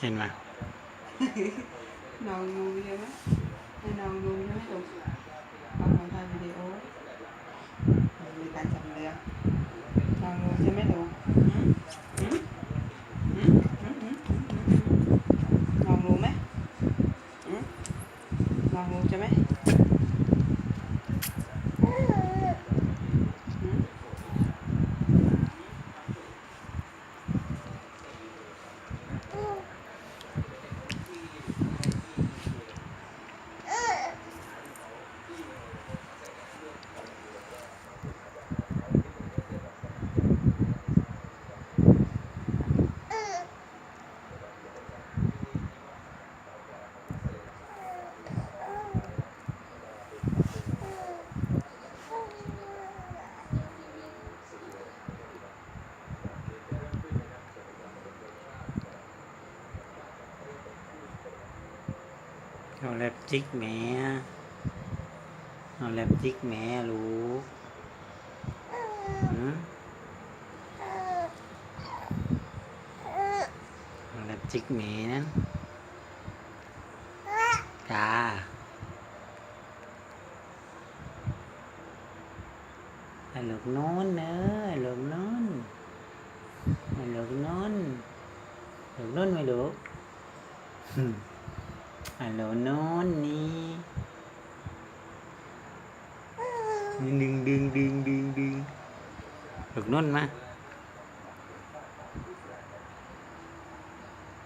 เห็นไหมน้องดูใช่ไหมให้น้องดูใช่ไหมลูกเอาของถ่ายวิดีโอมีการจำเรื่องน้องดูใช่ไหมลูกหืมหืมหืมหืมหืมน้องรู้ไหมหืมน้องรู้ใช่ไหมหืม เอาแลบจิกแม่เอาแลบจิกแม่ลูกหืมเอาแลบจิกแม่นั่นจ้าให้ลูกนอนเนอะลูกนอนให้ลูกนอนลูกนอนไหมลูกหึ ฮัลโหลนอนนี่ดึงดึงดึงดึงดึงดึงลูกนอนมา